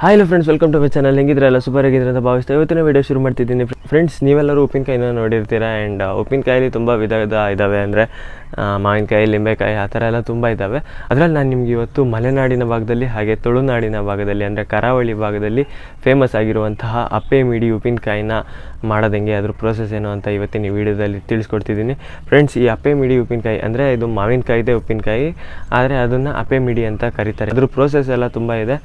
Hi hello friends welcome to my channel ಹೆಂಗಿದ್ರಲ್ಲ super ಆಗಿದ್ರೆ ಅಂತ ಭಾವಿಸ್ತಾ ಇವತ್ತಿನ ವಿಡಿಯೋ ಶುರು ಮಾಡ್ತಿದ್ದೀನಿ. ಫ್ರೆಂಡ್ಸ್ ನೀವೆಲ್ಲರೂ ಉಪ್ಪಿನಕಾಯಿನ ನೋಡಿರ್ತೀರಾ? ಆ್ಯಂಡ್ ಉಪ್ಪಿನಕಾಯಲ್ಲಿ ತುಂಬ ವಿಧ ವಿಧ ಇದ್ದಾವೆ ಅಂದರೆ ಮಾವಿನಕಾಯಿ, ಲಿಂಬೆಕಾಯಿ ಆ ಥರ ಎಲ್ಲ ತುಂಬ ಇದ್ದಾವೆ ಅದರಲ್ಲಿ ನಾನು ನಿಮ್ಗೆ ಇವತ್ತು ಮಲೆನಾಡಿನ ಭಾಗದಲ್ಲಿ ಹಾಗೆ ತುಳುನಾಡಿನ ಭಾಗದಲ್ಲಿ ಅಂದರೆ ಕರಾವಳಿ ಭಾಗದಲ್ಲಿ ಫೇಮಸ್ ಆಗಿರುವಂತಹ ಅಪ್ಪೆ ಮಿಡಿ ಉಪ್ಪಿನಕಾಯಿನ ಮಾಡೋದಂಗೆ ಅದ್ರ ಪ್ರೋಸೆಸ್ ಏನು ಅಂತ ಇವತ್ತಿನ ವಿಡಿಯೋದಲ್ಲಿ ತಿಳಿಸ್ಕೊಡ್ತಿದ್ದೀನಿ. ಫ್ರೆಂಡ್ಸ್ ಈ ಅಪ್ಪೆ ಮಿಡಿ ಉಪ್ಪಿನಕಾಯಿ, ಅಂದರೆ ಇದು ಮಾವಿನಕಾಯಿದೆ ಉಪ್ಪಿನಕಾಯಿ, ಆದರೆ ಅದನ್ನು ಅಪ್ಪೆ ಮಿಡಿ ಅಂತ ಕರೀತಾರೆ. ಅದ್ರ ಪ್ರೋಸೆಸ್ ಎಲ್ಲ ತುಂಬ ಇದೆ.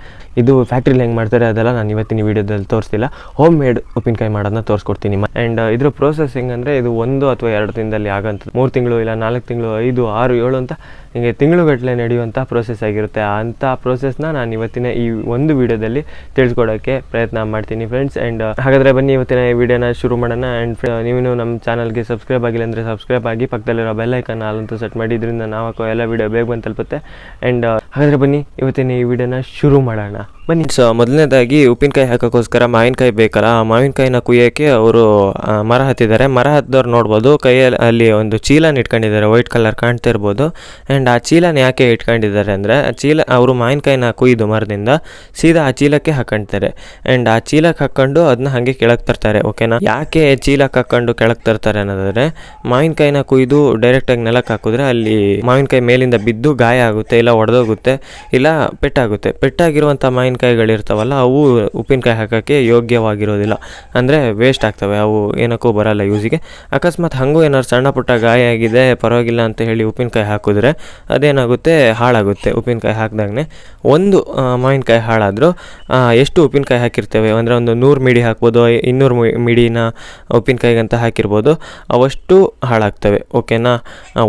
ಇದು ಫ್ಯಾಕ್ಟ್ರಿಲಿ ಹೆಂಗೆ ಮಾಡ್ತಾರೆ ಅದೆಲ್ಲ ನಾನು ಇವತ್ತಿನ ವಿಡಿಯೋದಲ್ಲಿ ತೋರಿಸ್ತಿಲ್ಲ. ಹೋಮ್ ಮೇಡ್ ಉಪ್ಪಿನಕಾಯಿ ಮಾಡೋದನ್ನ ತೋರಿಸ್ಕೊಡ್ತೀನಿ ಆ್ಯಂಡ್ ಇದ್ರ ಪ್ರೋಸೆಸ್ ಹೆಂಗಂದರೆ ಇದು ಒಂದು ಅಥವಾ ಎರಡು ದಿನದಲ್ಲಿ ಆಗಂತ ಮೂರು ತಿಂಗಳು ಇಲ್ಲ, ನಾಲ್ಕು ತಿಂಗಳು, ಐದು, ಆರು, ಏಳು ಅಂತ ಹಿಂಗೆ ತಿಂಗಳುಗಟ್ಟಲೆ ನಡೆಯುವಂಥ ಪ್ರೋಸೆಸ್ ಆಗಿರುತ್ತೆ. ಅಂಥ ಪ್ರೋಸೆಸ್ನ ನಾನು ಇವತ್ತಿನ ಈ ಒಂದು ವಿಡಿಯೋದಲ್ಲಿ ತಿಳಿಸ್ಕೊಡೋಕ್ಕೆ ಪ್ರಯತ್ನ ಮಾಡ್ತೀನಿ ಫ್ರೆಂಡ್ಸ್ ಆ್ಯಂಡ್ ಹಾಗಾದರೆ ಬನ್ನಿ ಇವತ್ತಿನ ಈ ವಿಡಿಯೋನ ಶುರು ಮಾಡೋಣ. ಆ್ಯಂಡ್ ನೀವು ನಮ್ಮ ಚಾನಲ್ಗೆ ಸಬ್ಸ್ಕ್ರೈಬ್ ಆಗಿಲ್ಲ ಅಂದರೆ ಸಬ್ಸ್ಕ್ರೈಬ್ ಆಗಿ ಪಕ್ಕದಲ್ಲಿರೋ ಬೆಲ್ಲೈಕನ್ ಹಾಲಂತೂ ಸೆಟ್ ಮಾಡಿ. ಇದರಿಂದ ನಾವು ಹಾಕೋ ಎಲ್ಲ ವಿಡಿಯೋ ಬೇಗ ಬಂದು ತಲುಪುತ್ತೆ. ಆ್ಯಂಡ್ ಹಾಗಾದರೆ ಬನ್ನಿ ಇವತ್ತಿನ ಈ ವಿಡಿಯೋನ ಶುರು ಮಾಡೋಣ. ಬನ್ನಿ. ಸೊ ಮೊದಲನೇದಾಗಿ ಉಪ್ಪಿನಕಾಯಿ ಹಾಕೋಕ್ಕೋಸ್ಕರ ಮಾವಿನಕಾಯಿ ಬೇಕಲ್ಲ, ಆ ಮಾವಿನಕಾಯಿನ ಕುಯ್ಯೋಕ್ಕೆ ಅವರು ಮರ ಹತ್ತಿದ್ದಾರೆ. ಮರ ಹತ್ತಿದವ್ರು ನೋಡ್ಬೋದು, ಕೈಯಲ್ಲಿ ಅಲ್ಲಿ ಒಂದು ಚೀಲನ ಇಟ್ಕೊಂಡಿದ್ದಾರೆ, ವೈಟ್ ಕಲರ್ ಕಾಣ್ತಾ ಇರ್ಬೋದು. ಆ್ಯಂಡ್ ಆ ಚೀಲನ ಯಾಕೆ ಇಟ್ಕೊಂಡಿದ್ದಾರೆ ಅಂದರೆ, ಆ ಚೀಲ, ಅವರು ಮಾವಿನಕಾಯಿನ ಕುಯ್ದು ಮರದಿಂದ ಸೀದಾ ಆ ಚೀಲಕ್ಕೆ ಹಾಕೊಂತಾರೆ. ಆ್ಯಂಡ್ ಆ ಚೀಲಕ್ಕೆ ಹಾಕ್ಕೊಂಡು ಅದನ್ನ ಹಾಗೆ ಕೆಳಗೆ ತರ್ತಾರೆ ಓಕೆನಾ ಯಾಕೆ ಚೀಲಕ್ಕೆ ಹಾಕ್ಕೊಂಡು ಕೆಳಗೆ ತರ್ತಾರೆ ಅನ್ನೋದಾದರೆ, ಮಾವಿನಕಾಯಿನ ಕುಯ್ದು ಡೈರೆಕ್ಟಾಗಿ ನೆಲಕ್ಕೆ ಹಾಕಿದ್ರೆ ಅಲ್ಲಿ ಮಾವಿನಕಾಯಿ ಮೇಲಿಂದ ಬಿದ್ದು ಗಾಯ ಆಗುತ್ತೆ, ಇಲ್ಲ ಒಡೆದೋಗುತ್ತೆ, ಇಲ್ಲ ಪೆಟ್ಟಾಗುತ್ತೆ. ಪೆಟ್ಟಾಗಿರುವಂಥ ಮಾವಿನಕಾಯಿಗಳಿರ್ತಾವಲ್ಲ ಅವು ಉಪ್ಪಿನಕಾಯಿ ಹಾಕೋಕ್ಕೆ ಯೋಗ್ಯವಾಗಿರೋದಿಲ್ಲ. ಅಂದರೆ ವೇಸ್ಟ್ ಆಗ್ತವೆ ಅವು ಏನಕ್ಕೂ ಬರಲ್ಲ ಯೂಸಿಗೆ ಅಕಸ್ಮಾತ್ ಹಾಗೂ ಏನಾದ್ರು ಸಣ್ಣ ಪುಟ್ಟ ಗಾಯ ಆಗಿದೆ ಪರವಾಗಿಲ್ಲ ಅಂತ ಹೇಳಿ ಉಪ್ಪಿನಕಾಯಿ ಹಾಕಿದ್ರೆ ಅದೇನಾಗುತ್ತೆ ಹಾಳಾಗುತ್ತೆ ಉಪ್ಪಿನಕಾಯಿ ಹಾಕಿದಾಗನೇ. ಒಂದು ಮಾವಿನಕಾಯಿ ಹಾಳಾದರೂ ಎಷ್ಟು ಉಪ್ಪಿನಕಾಯಿ ಹಾಕಿರ್ತೇವೆ? ಅಂದರೆ ಒಂದು ನೂರು ಮಿಡಿ ಹಾಕ್ಬೋದು ಇನ್ನೂರು ಮಿಡಿನ ಉಪ್ಪಿನಕಾಯಿಗಂತ ಹಾಕಿರ್ಬೋದು ಅವಷ್ಟು ಹಾಳಾಗ್ತವೆ ಓಕೆನಾ?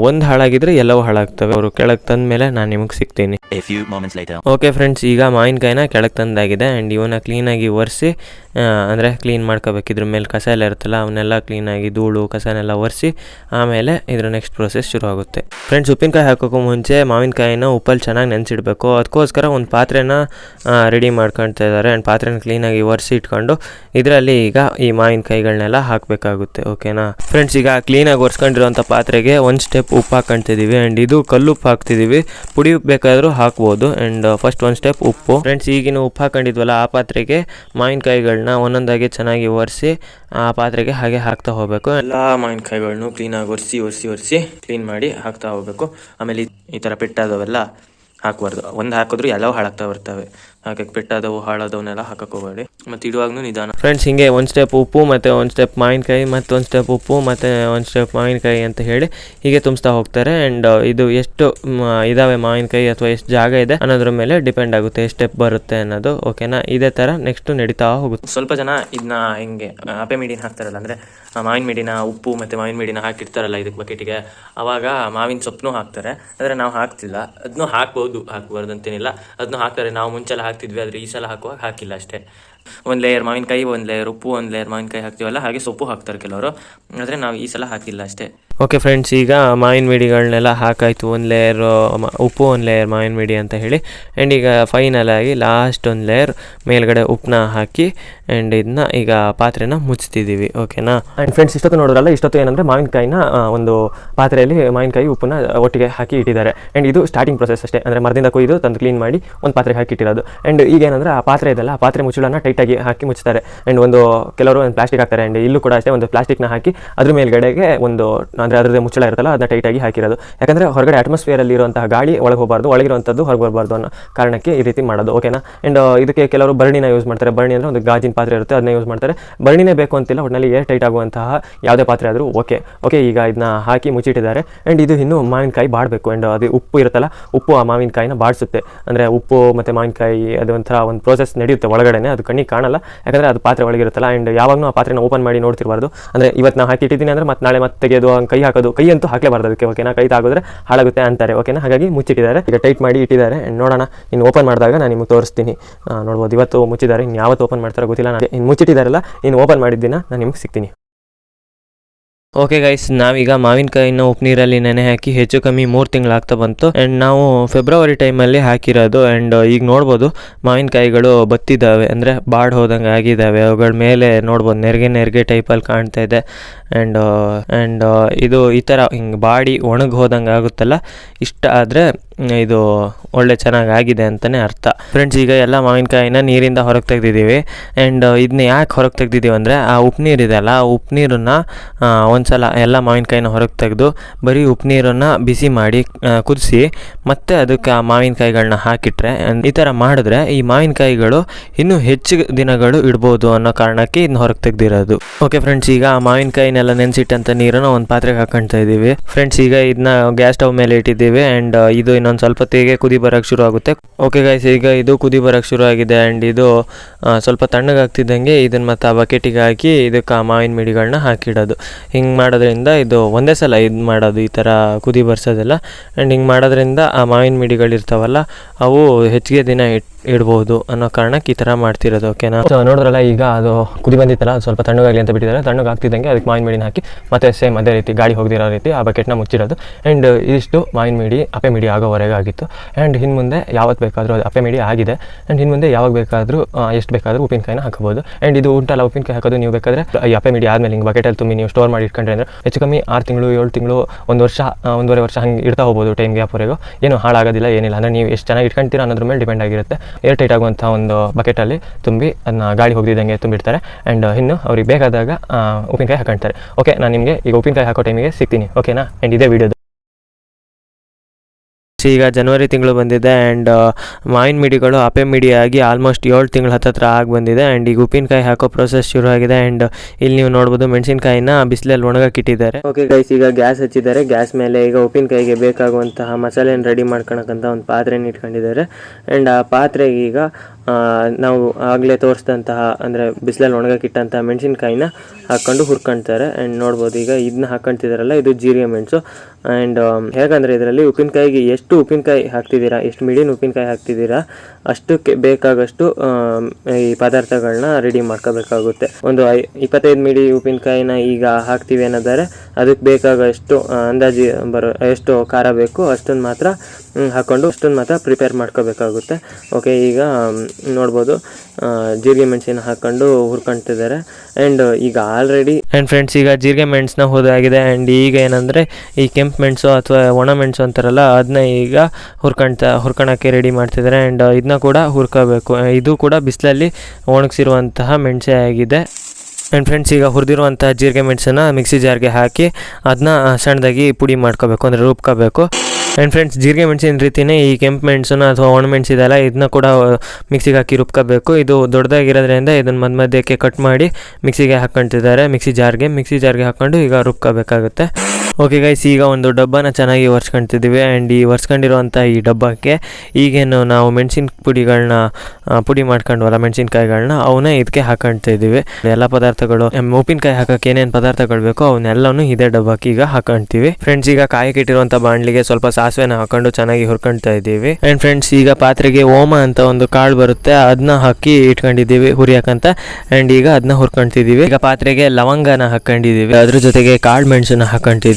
ಒಂದು ಹಾಳಾಗಿದ್ರೆ ಎಲ್ಲವೂ ಹಾಳಾಗ್ತವೆ. ಅವರು ಕೆಳಗೆ ತಂದ ಮೇಲೆ ನಾನು ನಿಮಗೆ ಸಿಗ್ತೀನಿ. ಓಕೆ ಫ್ರೆಂಡ್ಸ್ ಈಗ ಮಾವಿನಕಾಯಿನ ಕೆಳಗೆ ತಂದಾಗಿದೆ. ಆ್ಯಂಡ್ ಇವನ್ನ ಕ್ಲೀನಾಗಿ ಒರೆಸಿ ಅಂದರೆ ಕ್ಲೀನ್ ಮಾಡ್ಕೋಬೇಕು ಇದ್ರ ಮೇಲೆ ಕಸ ಎಲ್ಲ ಇರುತ್ತಲ್ಲ, ಅವನ್ನೆಲ್ಲ ಕ್ಲೀನಾಗಿ ಧೂಳು, ಕಸನೆಲ್ಲ ಒರೆಸಿ, ಆಮೇಲೆ ಇದ್ರ ನೆಕ್ಸ್ಟ್ ಪ್ರೋಸೆಸ್ ಶುರು ಆಗುತ್ತೆ. ಫ್ರೆಂಡ್ಸ್ ಉಪ್ಪಿನಕಾಯಿ ಹಾಕೋಕ್ಕೂ ಮುಂಚೆ ಮಾವಿನಕಾಯಿನ ಉಪ್ಪಲ್ಲಿ ಚೆನ್ನಾಗಿ ನೆನೆಸಿಡಬೇಕು. ಅದಕ್ಕೋಸ್ಕರ ಒಂದು ಪಾತ್ರೆನ ರೆಡಿ ಮಾಡ್ಕೊಳ್ತಾ ಇದ್ದಾರೆ ಆ್ಯಂಡ್ ಪಾತ್ರೆನ ಕ್ಲೀನಾಗಿ ಒರೆಸಿ ಇಟ್ಕೊಂಡು, ಇದರಲ್ಲಿ ಈಗ ಈ ಮಾವಿನಕಾಯಿಗಳನ್ನೆಲ್ಲ ಹಾಕಬೇಕಾಗುತ್ತೆ ಓಕೆನಾ ಫ್ರೆಂಡ್ಸ್ ಈಗ ಕ್ಲೀನಾಗಿ ಒರೆಸ್ಕೊಂಡಿರೋಂಥ ಪಾತ್ರೆಗೆ ಒಂದು ಸ್ಟೆಪ್ ಉಪ್ಪು ಹಾಕ್ಕೊಂತಿದ್ದೀವಿ ಆ್ಯಂಡ್ ಇದು ಕಲ್ಲುಪ್ಪು ಹಾಕ್ತಿದ್ದೀವಿ ಪುಡಿ ಬೇಕಾದರೂ ಹಾಕ್ಬೋದು. ಆ್ಯಂಡ್ ಫಸ್ಟ್ ಒಂದು ಸ್ಟೆಪ್ ಉಪ್ಪು. ಫ್ರೆಂಡ್ಸ್ ಈಗಿನ ಉಪ್ಪು ಹಾಕೊಂಡಿದ್ವಲ್ಲ, ಆ ಪಾತ್ರೆಗೆ ಮಾವಿನಕಾಯಿಗಳನ್ನ ಒಂದೊಂದಾಗಿ ಚೆನ್ನಾಗಿ ಒರೆಸಿ, ಆ ಪಾತ್ರೆಗೆ ಹಾಗೆ ಹಾಕ್ತಾ ಹೋಗಬೇಕು. ಎಲ್ಲ ಮಾವಿನಕಾಯಿಗಳನ್ನು ಕ್ಲೀನಾಗಿ ಒರೆಸಿ ಒರೆಸಿ ಒರೆಸಿ ಕ್ಲೀನ್ ಮಾಡಿ ಹಾಕ್ತಾ ಹೋಗಬೇಕು. ಆಮೇಲೆ ಈ ಥರ ಪೆಟ್ಟಾದವೆಲ್ಲ ಹಾಕಬಾರ್ದು ಒಂದು ಹಾಕಿದ್ರು ಎಲ್ಲವೂ ಹಾಳಾಗ್ತಾ ಬರ್ತವೆ. ಹಾಗೆ ಪೆಟ್ಟಾದವು ಹಾಳಾದವನ್ನೆಲ್ಲ ಹಾಕಕ್ಕೆ ಹೋಗಬೇಡಿ. ಮತ್ತು ಇಡುವಾಗಲೂ ನಿಧಾನ. ಫ್ರೆಂಡ್ಸ್ ಹಿಂಗೆ ಒಂದು ಸ್ಟೆಪ್ ಉಪ್ಪು ಮತ್ತು ಒಂದು ಸ್ಟೆಪ್ ಮಾವಿನಕಾಯಿ ಮತ್ತು ಒಂದು ಸ್ಟೆಪ್ ಉಪ್ಪು ಮತ್ತು ಒಂದು ಸ್ಟೆಪ್ ಮಾವಿನಕಾಯಿ ಅಂತ ಹೇಳಿ ಹೀಗೆ ತುಂಬಿಸ್ತಾ ಹೋಗ್ತಾರೆ. ಆ್ಯಂಡ್ ಇದು ಎಷ್ಟು ಇದಾವೆ ಮಾವಿನಕಾಯಿ ಅಥವಾ ಎಷ್ಟು ಜಾಗ ಇದೆ ಅನ್ನೋದ್ರ ಮೇಲೆ ಡಿಪೆಂಡ್ ಆಗುತ್ತೆ ಎಷ್ಟು ಸ್ಟೆಪ್ ಬರುತ್ತೆ ಅನ್ನೋದು. ಓಕೆನಾ ಇದೇ ಥರ ನೆಕ್ಸ್ಟ್ ನಡೀತಾ ಹೋಗುತ್ತೆ. ಸ್ವಲ್ಪ ಜನ ಇದನ್ನ ಹಿಂಗೆ ಅಪೆ ಮೀಡಿನ ಹಾಕ್ತಾರಲ್ಲ ಅಂದರೆ ಮಾವಿನ ಮೀಡಿನ ಉಪ್ಪು ಮತ್ತು ಮಾವಿನ ಮೀಡಿನ ಹಾಕಿರ್ತಾರಲ್ಲ ಇದಕ್ಕೆ ಬಕೆಟಿಗೆ. ಆವಾಗ ಮಾವಿನ ಸೊಪ್ಪು ಹಾಕ್ತಾರೆ. ಆದರೆ ನಾವು ಹಾಕ್ತಿಲ್ಲ. ಅದನ್ನೂ ಹಾಕ್ಬೋದು. ಹಾಕ್ಬಾರ್ದು ಅಂತೇನಿಲ್ಲ. ಅದನ್ನ ಹಾಕ್ತಾರೆ ನಾವು ಮುಂಚೆಲ್ಲ ಹಾಕ್ತಿದ್ವಿ ಆದರೆ ಈ ಸಲ ಹಾಕುವಾಗ ಹಾಕಿಲ್ಲ ಅಷ್ಟೇ. ಒಂದು ಲೇಯರ್ ಮಾವಿನಕಾಯಿ, ಒಂದು ಲೇಯರ್ ಉಪ್ಪು, ಒಂದು ಲೇಯರ್ ಮಾವಿನಕಾಯಿ ಹಾಕ್ತೀವಲ್ಲ, ಹಾಗೆ ಸೊಪ್ಪು ಹಾಕ್ತಾರೆ ಕೆಲವರು. ಆದರೆ ನಾವು ಈ ಸಲ ಹಾಕಿಲ್ಲ ಅಷ್ಟೇ. ಓಕೆ ಫ್ರೆಂಡ್ಸ್ ಈಗ ಮಾವಿನ ಮಿಡಿಗಳನ್ನೆಲ್ಲ ಹಾಕಾಯ್ತು. ಒಂದು ಲೇಯರ್ ಉಪ್ಪು, ಒಂದು ಲೇಯರ್ ಮಾವಿನ ಮಿಡಿ ಅಂತ ಹೇಳಿ. ಆ್ಯಂಡ್ ಈಗ ಫೈನಲ್ ಆಗಿ ಲಾಸ್ಟ್ ಒಂದು ಲೇಯರ್ ಮೇಲ್ಗಡೆ ಉಪ್ಪನ್ನ ಹಾಕಿ ಆ್ಯಂಡ್ ಇದನ್ನ ಈಗ ಪಾತ್ರೆನ ಮುಚ್ತಿದ್ದೀವಿ ಓಕೆನಾ ಆ್ಯಂಡ್ ಫ್ರೆಂಡ್ಸ್ ಇಷ್ಟೊತ್ತು ನೋಡೋದಲ್ಲ ಇಷ್ಟೊತ್ತು ಏನಂದರೆ ಮಾವಿನಕಾಯಿನ ಒಂದು ಪಾತ್ರೆಯಲ್ಲಿ ಮಾವಿನಕಾಯಿ ಉಪ್ಪನ್ನ ಒಟ್ಟಿಗೆ ಹಾಕಿ ಇಟ್ಟಿದ್ದಾರೆ. ಆ್ಯಂಡ್ ಇದು ಸ್ಟಾರ್ಟಿಂಗ್ ಪ್ರೊಸೆಸ್ ಅಷ್ಟೇ. ಅಂದರೆ ಮರದಿಂದ ಕೊಯ್ದು ತಂದು ಕ್ಲೀನ್ ಮಾಡಿ ಒಂದು ಪಾತ್ರೆಗೆ ಹಾಕಿ ಇಟ್ಟಿರೋದು. ಆ್ಯಂಡ್ ಈಗ ಏನಂದರೆ ಆ ಪಾತ್ರೆ ಇದೆಲ್ಲ ಆ ಪಾತ್ರೆ ಮುಚ್ಚಳನ ಟೈಟಾಗಿ ಹಾಕಿ ಮುಚ್ತಾರೆ ಆ್ಯಂಡ್ ಒಂದು ಕೆಲವರು ಒಂದು ಪ್ಲಾಸ್ಟಿಕ್ ಹಾಕ್ತಾರೆ. ಆ್ಯಂಡ್ ಇಲ್ಲೂ ಕೂಡ ಅಷ್ಟೇ ಒಂದು ಪ್ಲಾಸ್ಟಿಕ್ನ ಹಾಕಿ ಅದ್ರ ಮೇಲ್ಗಡೆಗೆ ಒಂದು ಅಂದರೆ ಅದರದ್ದು ಮುಚ್ಚಳ ಇರುತ್ತಲ್ಲ, ಅದನ್ನ ಟೈಟಾಗಿ ಹಾಕಿರೋದು. ಯಾಕಂದರೆ ಹೊರಗಡೆ ಅಟ್ಮಾಸ್ಫಿಯರಲ್ಲಿ ಇರುವಂತಹ ಗಾಳಿ ಒಳಗೆ ಹೋಗಬಾರ್ದು ಒಳಗಿರುವಂಥದ್ದು ಹೊರಗೆ ಬರಬಾರ್ದು ಅನ್ನೋ ಕಾರಣಕ್ಕೆ ಈ ರೀತಿ ಮಾಡೋದು ಓಕೆನಾ ಆ್ಯಂಡ್ ಇದಕ್ಕೆ ಕೆಲವರು ಬರ್ಣಿನ ಯೂಸ್ ಮಾಡ್ತಾರೆ. ಬರ್ಣಿ ಅಂದರೆ ಒಂದು ಗಾಜಿನ ಪಾತ್ರೆ ಇರುತ್ತೆ, ಅದನ್ನ ಯೂಸ್ ಮಾಡ್ತಾರೆ. ಬರ್ಣಿನೇ ಬೇಕು ಅಂತಿಲ್ಲ ಒಟ್ಟಿನಲ್ಲಿ ಏರ್ ಟೈಟ್ ಆಗುವಂತಹ ಯಾವುದೇ ಪಾತ್ರೆ ಆದರೂ ಓಕೆ ಓಕೆ ಈಗ ಇದನ್ನ ಹಾಕಿ ಮುಚ್ಚಿಟ್ಟಿದ್ದಾರೆ. ಆ್ಯಂಡ್ ಇದು ಇನ್ನೂ ಮಾವಿನಕಾಯಿ ಬಾಡಬೇಕು. ಆ್ಯಂಡ್ ಅದು ಉಪ್ಪು ಇರುತ್ತಲ್ಲ, ಉಪ್ಪು ಆ ಮಾವಿನಕಾಯಿನ ಬಾಡಿಸುತ್ತೆ. ಅಂದರೆ ಉಪ್ಪು ಮತ್ತು ಮಾವಿನಕಾಯಿ ಅದೊಂಥರ ಒಂದು ಪ್ರೋಸೆಸ್ ನಡೆಯುತ್ತೆ ಒಳಗಡೆ ಅದು ಕಣ್ಣಿಗೆ ಕಾಣಲ್ಲ. ಯಾಕಂದರೆ ಅದು ಪಾತ್ರೆ ಒಳಗಿರುತ್ತಲ್ಲ ಆ್ಯಂಡ್ ಯಾವಾಗಲೂ ಆ ಪಾತ್ರೆನ ಓಪನ್ ಮಾಡಿ ನೋಡ್ತಿರಬಾರ್ದು. ಅಂದರೆ ಇವತ್ತು ನಾವು ಹಾಕಿಟ್ಟಿದ್ದೀನಿ ಅಂದರೆ ಮತ್ತೆ ನಾಳೆ ಮತ್ತೆ ತೆಗೆದು ಕೈ ಹಾಕೋದು, ಕೈ ಅಂತೂ ಹಾಕಲೇಬಾರ್ದು ಅದಕ್ಕೆ ಓಕೆನಾ ಕೈ ತಾಗೋದ್ರೆ ಹಾಳಾಗುತ್ತೆ ಅಂತಾರೆ ಓಕೆನಾ ಹಾಗಾಗಿ ಮುಚ್ಚಿಟ್ಟಿದ್ದಾರೆ. ಈಗ ಟೈಟ್ ಮಾಡಿ ಇಟ್ಟಿದ್ದಾರೆ ಆ್ಯಂಡ್ ನೋಡೋಣ. ಇನ್ನು ಓಪನ್ ಮಾಡಿದಾಗ ನಾನು ನಿಮಗೆ ತೋರಿಸ್ತೀನಿ. ನೋಡ್ಬೋದು, ಇವತ್ತು ಮುಚ್ಚಿದ್ದಾರೆ, ಇನ್ನು ಯಾವತ್ತು ಓಪನ್ ಮಾಡ್ತಾರೋ ಗೊತ್ತಿಲ್ಲ, ನಾನು ಇನ್ನು ಮುಚ್ಚಿಟ್ಟಿದ್ದಾರಲ್ಲ, ಇನ್ನು ಓಪನ್ ಮಾಡಿದ್ದಿನ ನಾನು ನಿಮಗೆ ಸಿಗ್ತೀನಿ. ಓಕೆ ಗೈಸ್ ನಾವೀಗ ಮಾವಿನಕಾಯಿನ ಉಪ್ಪು ನೀರಲ್ಲಿ ನೆನೆ ಹಾಕಿ ಹೆಚ್ಚು ಕಮ್ಮಿ ಮೂರು ತಿಂಗಳಾಗ್ತಾ ಬಂತು. ಆ್ಯಂಡ್ ನಾವು ಫೆಬ್ರವರಿ ಟೈಮಲ್ಲಿ ಹಾಕಿರೋದು ಆ್ಯಂಡ್ ಈಗ ನೋಡ್ಬೋದು ಮಾವಿನಕಾಯಿಗಳು ಬತ್ತಿದ್ದಾವೆ. ಅಂದರೆ ಬಾಡ್ ಹೋದಂಗೆ ಆಗಿದ್ದಾವೆ. ಅವುಗಳ ಮೇಲೆ ನೋಡ್ಬೋದು ನೆರಿಗೆ ನೆರಿಗೆ ಟೈಪಲ್ಲಿ ಕಾಣ್ತಾ ಇದೆ. ಆ್ಯಂಡ್ ಆ್ಯಂಡ್ ಇದು ಈ ಥರ ಹಿಂಗೆ ಬಾಡಿ ಒಣಗಿ ಹೋದಂಗೆ ಆಗುತ್ತಲ್ಲ? ಇಷ್ಟ ಆದರೆ ಇದು ಒಳ್ಳೆ ಚೆನ್ನಾಗಿ ಆಗಿದೆ ಅಂತಲೇ ಅರ್ಥ. ಫ್ರೆಂಡ್ಸ್ ಈಗ ಎಲ್ಲ ಮಾವಿನಕಾಯಿನ ನೀರಿಂದ ಹೊರಗೆ ತೆಗ್ದಿದ್ದೀವಿ. ಆ್ಯಂಡ್ ಇದನ್ನ ಯಾಕೆ ಹೊರಗೆ ತೆಗ್ದಿದ್ದೀವಿ ಅಂದರೆ, ಆ ಉಪ್ಪು ನೀರಿದೆ ಅಲ್ಲ, ಆ ಉಪ್ಪು ನೀರನ್ನು ಒಂದು ಸಲ ಎಲ್ಲ ಮಾವಿನಕಾಯಿನ ಹೊರಗೆ ತೆಗೆದು, ಬರೀ ಉಪ್ಪು ನೀರನ್ನು ಬಿಸಿ ಮಾಡಿ ಕುದಿಸಿ, ಮತ್ತೆ ಅದಕ್ಕೆ ಆ ಮಾವಿನಕಾಯಿಗಳನ್ನ ಹಾಕಿಟ್ರೆ ಈ ಥರ ಮಾಡಿದ್ರೆ ಈ ಮಾವಿನಕಾಯಿಗಳು ಇನ್ನೂ ಹೆಚ್ಚು ದಿನಗಳು ಇಡ್ಬೋದು ಅನ್ನೋ ಕಾರಣಕ್ಕೆ ಇದನ್ನ ಹೊರಗೆ ತೆಗ್ದಿರೋದು. ಓಕೆ ಫ್ರೆಂಡ್ಸ್ ಈಗ ಆ ಮಾವಿನಕಾಯಿನೆಲ್ಲ ನೆನೆಸಿಟ್ಟಂಥ ನೀರನ್ನು ಒಂದು ಪಾತ್ರೆಗೆ ಹಾಕೊಳ್ತಾ ಇದ್ದೀವಿ. ಫ್ರೆಂಡ್ಸ್ ಈಗ ಇದನ್ನ ಗ್ಯಾಸ್ ಸ್ಟವ್ ಮೇಲೆ ಇಟ್ಟಿದ್ದೀವಿ. ಆ್ಯಂಡ್ ಇದು ಇನ್ನೊಂದು ಸ್ವಲ್ಪ ಹೊತ್ತಿಗೆ ಕುದಿ ಬರೋಕ್ಕೆ ಶುರು ಆಗುತ್ತೆ. ಓಕೆ ಗಾಯ್ಸ್ ಈಗ ಇದು ಕುದಿ ಬರೋಕ್ಕೆ ಶುರು ಆಗಿದೆ ಆ್ಯಂಡ್ ಇದು ಸ್ವಲ್ಪ ತಣ್ಣಗಾಗ್ತಿದ್ದಂಗೆ ಇದನ್ನು ಮತ್ತೆ ಆ ಬಕೆಟಿಗೆ ಹಾಕಿ ಇದಕ್ಕೆ ಆ ಮಾವಿನ ಮಿಡಿಗಳನ್ನ ಹಾಕಿಡೋದು. ಹಿಂಗೆ ಮಾಡೋದ್ರಿಂದ ಇದು ಒಂದೇ ಸಲ ಇದು ಮಾಡೋದು ಈ ಥರ ಕುದಿ ಬರ್ಸೋದೆಲ್ಲ. ಆ್ಯಂಡ್ ಹಿಂಗೆ ಮಾಡೋದ್ರಿಂದ ಆ ಮಾವಿನ ಮಿಡಿಗಳಿರ್ತಾವಲ್ಲ, ಅವು ಹೆಚ್ಚಿಗೆ ದಿನ ಇಟ್ ಇಡ್ಬೋದು ಅನ್ನೋ ಕಾರಣಕ್ಕೆ ಈ ಥರ ಮಾಡ್ತಿರೋದು ಓಕೆನಾ ಸೊ ನೋಡಿದ್ರಲ್ಲ, ಈಗ ಅದು ಕುದಿ ಬಂದಿತ್ತಲ್ಲ ಸ್ವಲ್ಪ ತಣ್ಣಗಾಗಲಿ ಅಂತ ಬಿಟ್ಟಿದ್ದಾರೆ ತಣ್ಣಗಾಗ್ತಿದ್ದಂಗೆ ಅದಕ್ಕೆ ಮಾವಿನ ಮಿಡಿನ ಹಾಕಿ ಮತ್ತೆ ಸೇಮ್ ಅದೇ ರೀತಿ ಗಾಡಿ ಹೋಗದಿರೋ ರೀತಿ ಆ ಬಕೆಟ್ನ ಮುಚ್ಚಿರೋದು ಆ್ಯಂಡ್ ಇದಿಷ್ಟು ಮಾವಿನ ಮಿಡಿ ಅಪೆ ಮಿಡಿ ಆಗೋವರೆಗೆ ಆಗಿತ್ತು. ಆ್ಯಂಡ್ ಇನ್ನು ಮುಂದೆ ಯಾವತ್ತು ಬೇಕಾದರೂ ಅದು ಅಪೆ ಮಿಡಿ ಆಗಿದೆ. ಆ್ಯಂಡ್ ಇನ್ನು ಮುಂದೆ ಯಾವಾಗ ಬೇಕಾದರೂ ಎಷ್ಟು ಬೇಕಾದರೂ ಉಪ್ಪಿನಕಾಯಿನ ಹಾಕಬಹುದು. ಆ್ಯಂಡ್ ಇದು ಉಂಟಲ್ಲ, ಉಪ್ಪಿನಕಾಯಿ ಹಾಕೋದು ನೀವು ಬೇಕಾದರೆ ಈ ಅಪೆ ಮಿಡಿ ಆದಮೇಲೆ ಹಿಂಗೆ ಬಕೆಟಲ್ಲಿ ತುಂಬಿ ನೀವು ಸ್ಟೋರ್ ಮಾಡಿ ಇಟ್ಕೊಂಡ್ರೆ ಅಂದರೆ ಹೆಚ್ಚು ಕಮ್ಮಿ ಆರು ತಿಂಗಳು, ಏಳು ತಿಂಗಳು, ಒಂದು ವರ್ಷ ಒಂದೂವರೆ ವರ್ಷ ಹಂಗೆ ಇಡ್ತಾ ಹೋಗ್ಬೋದು ಟೈಮ್ ಗ್ಯಾಪ್ವರೆಗೂ ಏನು ಹಾಳಾಗೋದಿಲ್ಲ, ಏನಿಲ್ಲ. ಅಂದರೆ ನೀವು ಎಷ್ಟು ಚೆನ್ನಾಗಿ ಇಟ್ಕೊಂತೀರ ಅನ್ನೋದ್ರ ಮೇಲೆ ಡಿಪೆಂಡ್ ಆಗಿರುತ್ತೆ. ಏರ್ ಟೈಟ್ ಆಗುವಂಥ ಒಂದು ಬಕೆಟಲ್ಲಿ ತುಂಬಿ ಅದನ್ನ ಗಾಳಿ ಹೋಗದಿದ್ದಂಗೆ ತುಂಬಿಡ್ತಾರೆ. ಆ್ಯಂಡ್ ಇನ್ನು ಅವ್ರಿಗೆ ಬೇಕಾದಾಗ ಉಪ್ಪಿನಕಾಯಿ ಹಾಕೊಳ್ತಾರೆ ಓಕೆ ನಾನು ನಿಮಗೆ ಈಗ ಉಪ್ಪಿನಕಾಯಿ ಹಾಕೋ ಟೈಮಿಗೆ ಸಿಗ್ತೀನಿ. ಓಕೆನಾ ಆ್ಯಂಡ್ ಇದೇ ವಿಡಿಯೋದು ಈಗ ಜನವರಿ ತಿಂಗಳು ಬಂದಿದೆ ಆ್ಯಂಡ್ ಮಾವಿನ ಮಿಡಿಗಳು ಅಪೆ ಮಿಡಿ ಆಗಿ ಆಲ್ಮೋಸ್ಟ್ ಏಳು ತಿಂಗಳು ಹತ್ತತ್ರ ಆಗಿ ಬಂದಿದೆ ಆ್ಯಂಡ್ ಈಗ ಉಪ್ಪಿನಕಾಯಿ ಹಾಕೋ ಪ್ರೊಸೆಸ್ ಶುರು ಆಗಿದೆ ಆ್ಯಂಡ್ ಇಲ್ಲಿ ನೀವು ನೋಡ್ಬೋದು ಮೆಣಸಿನಕಾಯಿನ ಬಿಸಿಲಲ್ಲಿ ಒಣಗಾಕಿಟ್ಟಿದ್ದಾರೆ ಓಕೆ ಗೈಸ್ ಈಗ ಗ್ಯಾಸ್ ಹಚ್ಚಿದ್ದಾರೆ. ಗ್ಯಾಸ್ ಮೇಲೆ ಈಗ ಉಪ್ಪಿನಕಾಯಿಗೆ ಬೇಕಾಗುವಂತಹ ಮಸಾಲೆಯನ್ನು ರೆಡಿ ಮಾಡ್ಕೊಳಕ್ಕಂತ ಒಂದು ಪಾತ್ರೆಯನ್ನು ಇಟ್ಕೊಂಡಿದ್ದಾರೆ. ಆ್ಯಂಡ್ ಆ ಪಾತ್ರೆಗೆ ಈಗ ನಾವು ಆಗಲೇ ತೋರಿಸಿದಂತಹ, ಅಂದರೆ ಬಿಸಿಲಲ್ಲಿ ಒಣಗಕ್ಕಿಟ್ಟಂತಹ ಮೆಣಸಿನ್ಕಾಯಿನ ಹಾಕ್ಕೊಂಡು ಹುರ್ಕೊಳ್ತಾರೆ ಆ್ಯಂಡ್ ನೋಡ್ಬೋದು ಈಗ ಇದನ್ನ ಹಾಕ್ಕೊಂತಿದಾರಲ್ಲ ಇದು ಜೀರಿಗೆ ಮೆಣಸು. ಆ್ಯಂಡ್ ಹೇಗಂದರೆ ಇದರಲ್ಲಿ ಉಪ್ಪಿನಕಾಯಿಗೆ ಎಷ್ಟು ಉಪ್ಪಿನಕಾಯಿ ಹಾಕ್ತಿದ್ದೀರಾ ಎಷ್ಟು ಮಿಡಿಯನ್ ಉಪ್ಪಿನಕಾಯಿ ಹಾಕ್ತಿದ್ದೀರಾ ಅಷ್ಟಕ್ಕೆ ಬೇಕಾಗಷ್ಟು ಈ ಪದಾರ್ಥಗಳನ್ನ ರೆಡಿ ಮಾಡ್ಕೋಬೇಕಾಗುತ್ತೆ. ಒಂದು ಐ, ಇಪ್ಪತ್ತೈದು ಮಿಡಿ ಉಪ್ಪಿನಕಾಯಿನ ಈಗ ಹಾಕ್ತೀವಿ ಅನ್ನೋದಾದ್ರೆ, ಅದಕ್ಕೆ ಬೇಕಾಗಷ್ಟು ಅಂದಾಜಿ ಬರೋ, ಎಷ್ಟು ಖಾರ ಬೇಕು ಅಷ್ಟೊಂದು ಮಾತ್ರ ಹಾಕ್ಕೊಂಡು ಅಷ್ಟೊಂದು ಮಾತ್ರ ಪ್ರಿಪೇರ್ ಮಾಡ್ಕೋಬೇಕಾಗುತ್ತೆ. ಓಕೆ ಈಗ ನೋಡ್ಬೋದು. ಜೀರಿಗೆ ಮೆಣಸಿನ ಹಾಕ್ಕೊಂಡು ಹುರ್ಕೊಂತಿದ್ದಾರೆ. ಆ್ಯಂಡ್ ಈಗ ಆಲ್ರೆಡಿ ಆ್ಯಂಡ್ ಫ್ರೆಂಡ್ಸ್ ಈಗ ಜೀರಿಗೆ ಮೆಣಸನ್ನ ಹೋದಾಗಿದೆ ಆ್ಯಂಡ್ ಈಗ ಏನಂದರೆ, ಈ ಕೆಂಪು ಮೆಣಸು ಅಥವಾ ಒಣ ಮೆಣಸು ಅಂತಾರಲ್ಲ ಅದನ್ನ ಈಗ ಹುರ್ಕೊಳ್ತಾ ಹುರ್ಕೊಳಕ್ಕೆ ರೆಡಿ ಮಾಡ್ತಿದ್ದಾರೆ. ಆ್ಯಂಡ್ ಇದನ್ನ ಕೂಡ ಹುರ್ಕೋಬೇಕು. ಇದು ಕೂಡ ಬಿಸಿಲಲ್ಲಿ ಒಣಗಿಸಿರುವಂತಹ ಮೆಣಸೆ ಆಗಿದೆ. ಆ್ಯಂಡ್ ಫ್ರೆಂಡ್ಸ್ ಈಗ ಹುರಿದಿರುವಂಥ ಜೀರಿಗೆ ಮೆಣಸನ್ನ ಮಿಕ್ಸಿ ಜಾರ್ಗೆ ಹಾಕಿ ಅದನ್ನ ಸಣ್ಣದಾಗಿ ಪುಡಿ ಮಾಡ್ಕೋಬೇಕು. ಅಂದರೆ ರುಬ್ಕೋಬೇಕು. ಆ್ಯಂಡ್ ಫ್ರೆಂಡ್ಸ್ ಜೀರಿಗೆ ಮೆಣಸಿನ ರೀತಿಯೇ ಈ ಕೆಂಪು ಮೆಣಸನ್ನ ಅಥವಾ ಒಣ ಮೆಣಸಿದೆಲ್ಲ ಇದನ್ನ ಕೂಡ ಮಿಕ್ಸಿಗೆ ಹಾಕಿ ರುಬ್ಕೋಬೇಕು. ಇದು ದೊಡ್ಡದಾಗಿರೋದ್ರಿಂದ ಇದನ್ನು ಮಧ್ಯ ಮಧ್ಯಕ್ಕೆ ಕಟ್ ಮಾಡಿ ಮಿಕ್ಸಿಗೆ ಹಾಕ್ಕೊಂತಿದ್ದಾರೆ ಮಿಕ್ಸಿ ಜಾರ್ಗೆ ಮಿಕ್ಸಿ ಜಾರ್ಗೆ ಹಾಕ್ಕೊಂಡು ಈಗ ರುಬ್ಕೋಬೇಕಾಗುತ್ತೆ. ಓಕೆ ಗೈಸ್ ಈಗ ಒಂದು ಡಬ್ಬನ ಚೆನ್ನಾಗಿ ಒರೆಸ್ಕೊಳ್ತಿದ್ದೀವಿ ಆ್ಯಂಡ್ ಈ ಒರೆಸ್ಕೊಂಡಿರುವಂಥ ಈ ಡಬ್ಬಕ್ಕೆ ಈಗೇನು ನಾವು ಮೆಣಸಿನ ಪುಡಿಗಳನ್ನ ಪುಡಿ ಮಾಡ್ಕೊಂಡ್ವಲ್ಲ ಮೆಣಸಿನ್ಕಾಯಿಗಳನ್ನ ಅವನ್ನ ಇದಕ್ಕೆ ಹಾಕೊಳ್ತಾ ಇದ್ದೀವಿ ಎಲ್ಲ ಪದಾರ್ಥಗಳು ಉಪ್ಪಿನಕಾಯಿ ಹಾಕಕ್ಕೆ ಏನೇನು ಪದಾರ್ಥಗಳು ಬೇಕೋ ಅವನ್ನೆಲ್ಲವೂ ಇದೇ ಡಬ್ಬಕ್ಕೆ ಈಗ ಹಾಕೊಳ್ತೀವಿ ಫ್ರೆಂಡ್ಸ್ ಈಗ ಕಾಯಿ ಇಟ್ಟಿರುವಂಥ ಬಾಣಲಿಗೆ ಸ್ವಲ್ಪ ಸಾಸಿವೆನ ಹಾಕೊಂಡು ಚೆನ್ನಾಗಿ ಹುರ್ಕೊಳ್ತಾ ಇದ್ದೀವಿ. ಆ್ಯಂಡ್ ಫ್ರೆಂಡ್ಸ್ ಈಗ ಪಾತ್ರೆಗೆ ಓಮ ಅಂತ ಒಂದು ಕಾಳು ಬರುತ್ತೆ. ಅದನ್ನ ಹಾಕಿ ಇಟ್ಕೊಂಡಿದ್ದೀವಿ ಹುರಿಯಕ್ಕಂತ ಆ್ಯಂಡ್ ಈಗ ಅದನ್ನ ಹುರ್ಕೊಳ್ತಿದ್ದೀವಿ ಈಗ ಪಾತ್ರೆಗೆ ಲವಂಗನ ಹಾಕೊಂಡಿದ್ದೀವಿ ಅದ್ರ ಜೊತೆಗೆ ಕಾಳು ಮೆಣಸನ್ನ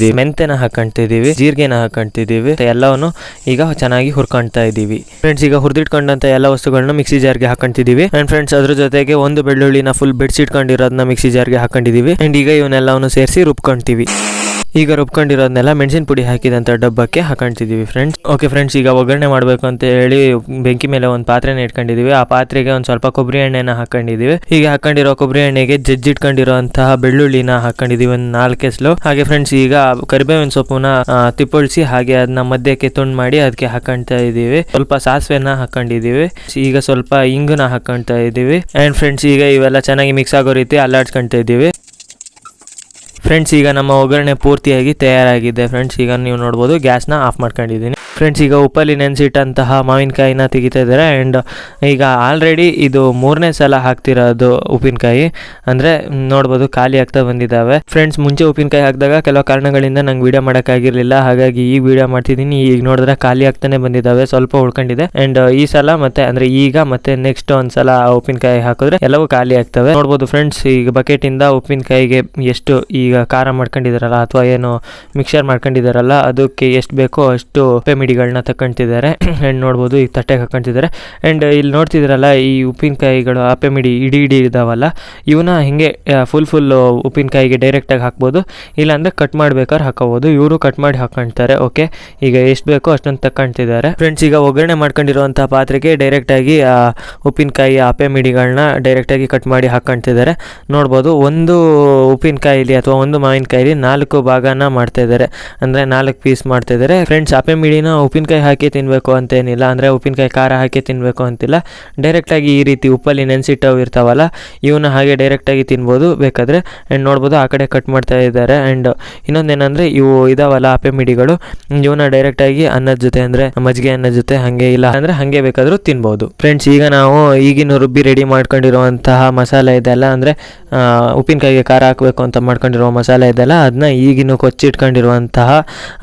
ಹಾಕೊಂತಿದ್ದೀವಿ ಮೆಂತೆನ ಹಾಕೊಂತಿದ್ದೀವಿ ಜೀರಿಗೆನ ಹಾಕೊಂತಿದೀವಿ ಎಲ್ಲವನ್ನು ಈಗ ಚೆನ್ನಾಗಿ ಹುರ್ಕೊಂತಾ ಇದ್ದೀವಿ. ಫ್ರೆಂಡ್ಸ್ ಈಗ ಹುರಿದಿಟ್ಕೊಂಡಂತ ಎಲ್ಲ ವಸ್ತುಗಳನ್ನ ಮಿಕ್ಸಿ ಜಾರ್ಗೆ ಹಾಕೊಂತಿದೀವಿ ಅಂಡ್ ಫ್ರೆಂಡ್ಸ್ ಅದ್ರ ಜೊತೆಗೆ ಒಂದು ಬೆಳ್ಳುಳ್ಳಿನ ಫುಲ್ ಬಿಡ್ಸಿಟ್ಕೊಂಡಿರೋದನ್ನ ಮಿಕ್ಸಿ ಜಾರ್ಗೆ ಹಾಕೊಂಡಿದೀವಿ ಅಂಡ್ ಈಗ ಇವನ್ನೆಲ್ಲವನ್ನು ಸೇರಿಸಿ ರುಬ್ಕೊಂತೀವಿ ಈಗ ರುಬ್ಕೊಂಡಿರೋದನ್ನೆಲ್ಲ ಮೆಣಸಿನ ಪುಡಿ ಹಾಕಿದಂಥ ಡಬ್ಬಕ್ಕೆ ಹಾಕೊಂತಿದ್ದೀವಿ ಫ್ರೆಂಡ್ಸ್ ಓಕೆ ಫ್ರೆಂಡ್ಸ್ ಈಗ ಒಗ್ಗರಣೆ ಮಾಡಬೇಕು ಅಂತ ಹೇಳಿ ಬೆಂಕಿ ಮೇಲೆ ಒಂದು ಪಾತ್ರೆನ ಇಟ್ಕೊಂಡಿದ್ದೀವಿ. ಆ ಪಾತ್ರೆಗೆ ಒಂದು ಸ್ವಲ್ಪ ಕೊಬ್ಬರಿ ಎಣ್ಣೆನ ಹಾಕೊಂಡಿದ್ದೀವಿ. ಈಗ ಹಾಕೊಂಡಿರೋ ಕೊಬ್ಬರಿ ಎಣ್ಣೆಗೆ ಜಜ್ಜಿಟ್ಕೊಂಡಿರೋಂತಹ ಬೆಳ್ಳುಳ್ಳಿನ ಹಾಕೊಂಡಿದ್ದೀವಿ ಒಂದು ನಾಲ್ಕು ಎಸ್ಲು ಹಾಗೆ ಫ್ರೆಂಡ್ಸ್ ಈಗ ಕರಿಬೇವಿನ ಸೊಪ್ಪನ್ನ ತಿಪ್ಪಳಿಸಿ ಹಾಗೆ ಅದನ್ನ ಮಧ್ಯಕ್ಕೆ ತುಂಡು ಮಾಡಿ ಅದಕ್ಕೆ ಹಾಕೊಂತ ಇದ್ದೀವಿ. ಸ್ವಲ್ಪ ಸಾಸಿವೆನ ಹಾಕೊಂಡಿದ್ದೀವಿ. ಈಗ ಸ್ವಲ್ಪ ಇಂಗನ್ನ ಹಾಕೊಂತ ಇದ್ದೀವಿ. ಆ್ಯಂಡ್ ಫ್ರೆಂಡ್ಸ್ ಈಗ ಇವೆಲ್ಲ ಚೆನ್ನಾಗಿ ಮಿಕ್ಸ್ ಆಗೋ ರೀತಿ ಅಲ್ಲಾಡ್ಸ್ಕೊಂತ ಇದ್ದೀವಿ. ಫ್ರೆಂಡ್ಸ್ ಈಗ ನಮ್ಮ ಒಗ್ಗರಣೆ ಪೂರ್ತಿಯಾಗಿ ತಯಾರಾಗಿದೆ. ಫ್ರೆಂಡ್ಸ್ ಈಗ ನೀವು ನೋಡ್ಬೋದು ಗ್ಯಾಸ್ನ ಆಫ್ ಮಾಡ್ಕೊಂಡಿದ್ದೀನಿ. ಫ್ರೆಂಡ್ಸ್ ಈಗ ಉಪ್ಪಲ್ಲಿ ನೆನೆಸಿಟ್ಟಂತಹ ಮಾವಿನಕಾಯಿನ ತೆಗಿತಾ ಇದ್ದಾರೆ ಆ್ಯಂಡ್ ಈಗ ಆಲ್ರೆಡಿ ಇದು ಮೂರನೇ ಸಲ ಹಾಕ್ತಿರೋದು ಉಪ್ಪಿನಕಾಯಿ. ಅಂದರೆ ನೋಡ್ಬೋದು ಖಾಲಿ ಆಗ್ತಾ ಬಂದಿದ್ದಾವೆ. ಫ್ರೆಂಡ್ಸ್ ಮುಂಚೆ ಉಪ್ಪಿನಕಾಯಿ ಹಾಕಿದಾಗ ಕೆಲವು ಕಾರಣಗಳಿಂದ ನಂಗೆ ವಿಡಿಯೋ ಮಾಡೋಕ್ಕಾಗಿರಲಿಲ್ಲ. ಹಾಗಾಗಿ ಈಗ ವೀಡಿಯೋ ಮಾಡ್ತಿದ್ದೀನಿ. ಈಗ ನೋಡಿದ್ರೆ ಖಾಲಿ ಆಗ್ತಾನೆ ಬಂದಿದ್ದಾವೆ. ಸ್ವಲ್ಪ ಉಳ್ಕೊಂಡಿದೆ. ಆ್ಯಂಡ್ ಈ ಸಲ ಮತ್ತೆ, ಅಂದರೆ ಈಗ ಮತ್ತೆ ನೆಕ್ಸ್ಟ್ ಒಂದು ಸಲ ಉಪ್ಪಿನಕಾಯಿ ಹಾಕಿದ್ರೆ ಎಲ್ಲವೂ ಖಾಲಿ ಆಗ್ತವೆ. ನೋಡ್ಬೋದು ಫ್ರೆಂಡ್ಸ್ ಈಗ ಬಕೆಟಿಂದ ಉಪ್ಪಿನಕಾಯಿಗೆ ಎಷ್ಟು ಈಗ ಖಾರ ಮಾಡ್ಕೊಂಡಿದಾರಲ್ಲ ಅಥವಾ ಏನು ಮಿಕ್ಸರ್ ಮಾಡ್ಕೊಂಡಿದಾರಲ್ಲ ಅದಕ್ಕೆ ಎಷ್ಟು ಬೇಕೋ ಅಷ್ಟು ಉಪ್ಪೆ ಮಿಡಿಗಳನ್ನ ತಗೊಂತಿದ್ದಾರೆ ಆ್ಯಂಡ್ ನೋಡ್ಬೋದು ಈಗ ತಟ್ಟೆಗೆ ಹಾಕೊಂತಿದ್ದಾರೆ ಆ್ಯಂಡ್ ಇಲ್ಲಿ ನೋಡ್ತಿದ್ದೀರಲ್ಲ, ಈ ಉಪ್ಪಿನಕಾಯಿಗಳು ಆಪೆ ಮಿಡಿ ಇಡೀ ಇಡೀ ಇದಾವಲ್ಲ, ಇವನ್ನ ಹಿಂಗೆ ಫುಲ್ ಫುಲ್ ಉಪ್ಪಿನಕಾಯಿಗೆ ಡೈರೆಕ್ಟಾಗಿ ಹಾಕ್ಬೋದು. ಇಲ್ಲಾಂದರೆ ಕಟ್ ಮಾಡ್ಬೇಕಾದ್ರೆ ಹಾಕೋಬೋದು ಇವರು ಕಟ್ ಮಾಡಿ ಹಾಕೊಂತಾರೆ ಓಕೆ ಈಗ ಎಷ್ಟು ಬೇಕೋ ಅಷ್ಟೊಂದು ತಕೊಂತಿದ್ದಾರೆ ಫ್ರೆಂಡ್ಸ್ ಈಗ ಒಗ್ಗರಣೆ ಮಾಡ್ಕೊಂಡಿರುವಂಥ ಪಾತ್ರೆಗೆ ಡೈರೆಕ್ಟಾಗಿ ಉಪ್ಪಿನಕಾಯಿ ಆಪೆ ಮಿಡಿಗಳನ್ನ ಡೈರೆಕ್ಟಾಗಿ ಕಟ್ ಮಾಡಿ ಹಾಕೊಂತಿದ್ದಾರೆ ನೋಡ್ಬೋದು, ಒಂದು ಉಪ್ಪಿನಕಾಯಿಲಿ ಅಥವಾ ಒಂದು ಮಾವಿನಕಾಯಿಲಿ ನಾಲ್ಕು ಭಾಗನ ಮಾಡ್ತಾ ಇದ್ದಾರೆ ಅಂದರೆ ನಾಲ್ಕು ಪೀಸ್ ಮಾಡ್ತಾ ಇದ್ದಾರೆ ಫ್ರೆಂಡ್ಸ್ ಆಪೆ ಮಿಡಿನ ಉಪ್ಪಿನಕಾಯಿ ಹಾಕಿ ತಿನ್ನಬೇಕು ಅಂತೇನಿಲ್ಲ, ಅಂದರೆ ಉಪ್ಪಿನಕಾಯಿ ಖಾರ ಹಾಕಿ ತಿನ್ನಬೇಕು ಅಂತಿಲ್ಲ. ಡೈರೆಕ್ಟಾಗಿ ಈ ರೀತಿ ಉಪ್ಪಲ್ಲಿ ನೆನೆಸಿಟ್ಟವು ಇರ್ತಾವಲ್ಲ ಇವನ್ನ ಹಾಗೆ ಡೈರೆಕ್ಟಾಗಿ ತಿನ್ಬೋದು ಬೇಕಾದರೆ. ಆ್ಯಂಡ್ ನೋಡ್ಬೋದು ಆ ಕಡೆ ಕಟ್ ಮಾಡ್ತಾ ಇದ್ದಾರೆ. ಆ್ಯಂಡ್ ಇನ್ನೊಂದೇನೆಂದರೆ ಇವು ಇದಾವಲ್ಲ ಆಪೆ ಮಿಡಿಗಳು ಇವನ್ನ ಡೈರೆಕ್ಟಾಗಿ ಅನ್ನದ ಜೊತೆ, ಅಂದರೆ ಮಜ್ಜಿಗೆ ಅನ್ನದ ಜೊತೆ ಹಾಗೆ ಇಲ್ಲ, ಅಂದರೆ ಹಾಗೆ ಬೇಕಾದರೂ ತಿನ್ಬೋದು. ಫ್ರೆಂಡ್ಸ್ ಈಗ ನಾವು ಈಗಿನ ರುಬ್ಬಿ ರೆಡಿ ಮಾಡ್ಕೊಂಡಿರುವಂತಹ ಮಸಾಲೆ ಇದೆಲ್ಲ, ಅಂದರೆ ಉಪ್ಪಿನಕಾಯಿಗೆ ಖಾರ ಹಾಕಬೇಕು ಅಂತ ಮಾಡ್ಕೊಂಡಿರುವ ಮಸಾಲೆ ಇದೆಲ್ಲ ಅದನ್ನ ಈಗಿನ ಕೊಚ್ಚಿಟ್ಕೊಂಡಿರುವಂತಹ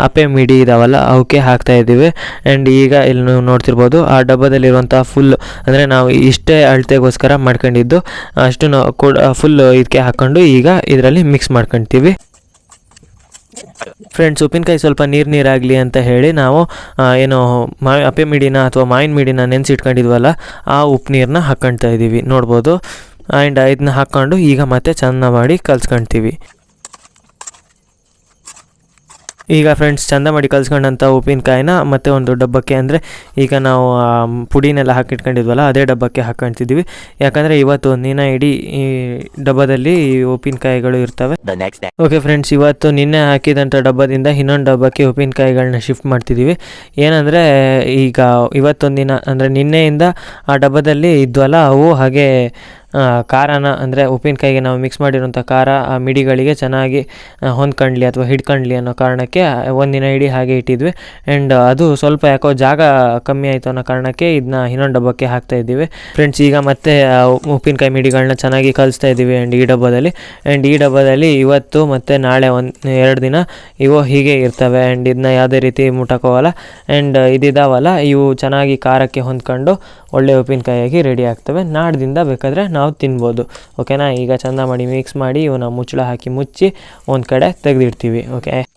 ಅಪ್ಪೆ ಮಿಡಿ ಇದಾವಲ್ಲ, ಅವಕ್ಕೆ ಹಾಕ್ತಾ ಇದ್ದೀವಿ. ಆ್ಯಂಡ್ ಈಗ ಇಲ್ಲಿ ನೀವು ನೋಡ್ತಿರ್ಬೋದು, ಆ ಡಬ್ಬದಲ್ಲಿರುವಂಥ ಫುಲ್ ಅಂದರೆ ನಾವು ಇಷ್ಟೇ ಅಳತೆಗೋಸ್ಕರ ಮಾಡ್ಕೊಂಡಿದ್ದು. ಅಷ್ಟು ನಾವು ಕೂಡ ಫುಲ್ ಇದಕ್ಕೆ ಹಾಕ್ಕೊಂಡು ಈಗ ಇದರಲ್ಲಿ ಮಿಕ್ಸ್ ಮಾಡ್ಕೊಳ್ತೀವಿ ಫ್ರೆಂಡ್ಸ್ ಉಪ್ಪಿನಕಾಯಿ ಸ್ವಲ್ಪ ನೀರು ನೀರಾಗಲಿ ಅಂತ ಹೇಳಿ ನಾವು ಏನು ಮಾ, ಅಪ್ಪೆ ಮಿಡಿನ ಅಥವಾ ಮಾವಿನ ಮಿಡಿನ ನೆನೆಸಿಟ್ಕೊಂಡಿದ್ವಲ್ಲ, ಆ ಉಪ್ಪು ನೀರನ್ನ ಹಾಕ್ಕೊಳ್ತಾ ಇದ್ದೀವಿ ನೋಡ್ಬೋದು. ಆ್ಯಂಡ್ ಇದನ್ನ ಹಾಕ್ಕೊಂಡು ಈಗ ಮತ್ತೆ ಚೆಂದ ಮಾಡಿ ಕಲ್ಸ್ಕೊಳ್ತೀವಿ ಈಗ ಫ್ರೆಂಡ್ಸ್ ಚಂದ ಮಾಡಿ ಕಲ್ಸ್ಕೊಂಡಂಥ ಉಪ್ಪಿನಕಾಯಿನ ಮತ್ತು ಒಂದು ಡಬ್ಬಕ್ಕೆ ಅಂದರೆ ಈಗ ನಾವು ಪುಡಿನೆಲ್ಲ ಹಾಕಿಟ್ಕೊಂಡಿದ್ವಲ್ಲ ಅದೇ ಡಬ್ಬಕ್ಕೆ ಹಾಕ್ಕೊಳ್ತಿದ್ದೀವಿ ಯಾಕಂದರೆ ಇವತ್ತು ಒಂದಿನ ಇಡೀ ಈ ಡಬ್ಬದಲ್ಲಿ ಈ ಉಪ್ಪಿನಕಾಯಿಗಳು ಇರ್ತವೆ. ಓಕೆ ಫ್ರೆಂಡ್ಸ್ ಇವತ್ತು ನಿನ್ನೆ ಹಾಕಿದಂಥ ಡಬ್ಬದಿಂದ ಇನ್ನೊಂದು ಡಬ್ಬಕ್ಕೆ ಉಪ್ಪಿನಕಾಯಿಗಳನ್ನ ಶಿಫ್ಟ್ ಮಾಡ್ತಿದ್ದೀವಿ. ಏನಂದರೆ ಈಗ ಇವತ್ತೊಂದಿನ ಅಂದರೆ ನಿನ್ನೆಯಿಂದ ಆ ಡಬ್ಬದಲ್ಲಿ ಇದ್ವಲ್ಲ ಅವು ಹಾಗೆ ಖಾರನ ಅಂದರೆ ಉಪ್ಪಿನಕಾಯಿಗೆ ನಾವು ಮಿಕ್ಸ್ ಮಾಡಿರುವಂಥ ಖಾರ ಆ ಮಿಡಿಗಳಿಗೆ ಚೆನ್ನಾಗಿ ಹೊಂದ್ಕೊಂಡ್ಲಿ ಅಥವಾ ಹಿಡ್ಕೊಂಡ್ಲಿ ಅನ್ನೋ ಕಾರಣಕ್ಕೆ ಒಂದಿನ ಇಡೀ ಹಾಗೆ ಇಟ್ಟಿದ್ವಿ. ಆ್ಯಂಡ್ ಅದು ಸ್ವಲ್ಪ ಯಾಕೋ ಜಾಗ ಕಮ್ಮಿ ಆಯಿತು ಅನ್ನೋ ಕಾರಣಕ್ಕೆ ಇದನ್ನ ಇನ್ನೊಂದು ಡಬ್ಬಕ್ಕೆ ಹಾಕ್ತಾ ಇದ್ದೀವಿ. ಫ್ರೆಂಡ್ಸ್ ಈಗ ಮತ್ತೆ ಉಪ್ಪಿನಕಾಯಿ ಮಿಡಿಗಳನ್ನ ಚೆನ್ನಾಗಿ ಕಲಿಸ್ತಾ ಇದ್ದೀವಿ ಆ್ಯಂಡ್ ಈ ಡಬ್ಬದಲ್ಲಿ. ಆ್ಯಂಡ್ ಈ ಡಬ್ಬದಲ್ಲಿ ಇವತ್ತು ಮತ್ತು ನಾಳೆ ಒಂದು, ಎರಡು ದಿನ ಇವು ಹೀಗೆ ಇರ್ತವೆ. ಆ್ಯಂಡ್ ಇದನ್ನ ಯಾವುದೇ ರೀತಿ ಮುಟ್ಟಕ್ಕೋಗಲ್ಲ. ಆ್ಯಂಡ್ ಇದಿದಾವಲ್ಲ, ಇವು ಚೆನ್ನಾಗಿ ಖಾರಕ್ಕೆ ಹೊಂದ್ಕೊಂಡು ಒಳ್ಳೆ ಉಪ್ಪಿನಕಾಯಿಯಾಗಿ ರೆಡಿ ಆಗ್ತವೆ. ನಾಡ್ದಿಂದ ಬೇಕಾದರೆ ನಾವು ತಿನ್ಬೋದು. ಓಕೆನಾ ಈಗ ಚಂದ ಮಾಡಿ ಮಿಕ್ಸ್ ಮಾಡಿ ಇವನ್ನ ಮುಚ್ಚಳ ಹಾಕಿ ಮುಚ್ಚಿ ಒಂದು ಕಡೆ ತೆಗೆದಿಡ್ತೀವಿ. ಓಕೆ